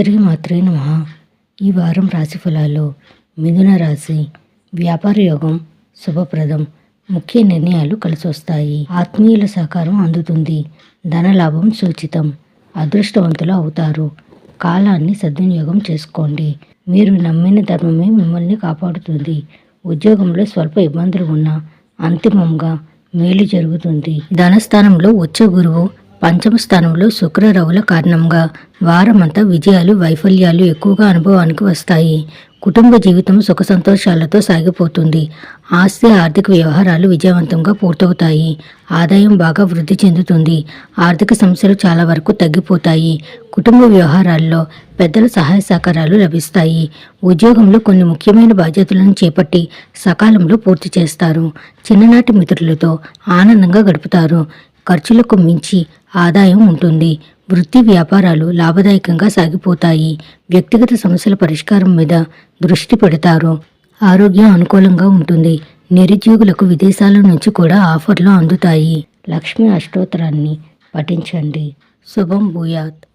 శ్రీమాత్రే నమ. ఈ వారం రాశి ఫలాలు మిథున రాశి వ్యాపార యోగం శుభప్రదం ముఖ్య నిర్ణయాలు కలిసొస్తాయి. ఆత్మీయుల సహకారం అందుతుంది. ధనలాభం సూచితం. అదృష్టవంతులు అవుతారు. కాలాన్ని సద్వినియోగం చేసుకోండి. మీరు నమ్మిన ధర్మమే మిమ్మల్ని కాపాడుతుంది. ఉద్యోగంలో స్వల్ప ఇబ్బందులు ఉన్నా అంతిమంగా మేలు జరుగుతుంది. ధనస్థానంలో వచ్చే గురువు పంచమ స్థానంలో శుక్ర రవుల కారణంగా వారమంతా విజయాలు వైఫల్యాలు ఎక్కువగా అనుభవానికి వస్తాయి. కుటుంబ జీవితం సుఖ సంతోషాలతో సాగిపోతుంది. ఆస్తి ఆర్థిక వ్యవహారాలు విజయవంతంగా పూర్తవుతాయి. ఆదాయం బాగా వృద్ధి చెందుతుంది. ఆర్థిక సమస్యలు చాలా వరకు తగ్గిపోతాయి. కుటుంబ వ్యవహారాల్లో పెద్దల సహాయ సహకారాలు లభిస్తాయి. ఉద్యోగంలో కొన్ని ముఖ్యమైన బాధ్యతలను చేపట్టి సకాలంలో పూర్తి చేస్తారు. చిన్ననాటి మిత్రులతో ఆనందంగా గడుపుతారు. ఖర్చులకు మించి ఆదాయం ఉంటుంది. వృత్తి వ్యాపారాలు లాభదాయకంగా సాగిపోతాయి. వ్యక్తిగత సమస్యల పరిష్కారం మీద దృష్టి పెడతారు. ఆరోగ్యం అనుకూలంగా ఉంటుంది. నిరుద్యోగులకు విదేశాల నుంచి కూడా ఆఫర్లు అందుతాయి. లక్ష్మీ అష్టోత్తరాన్ని పఠించండి. శుభం భూయాత్.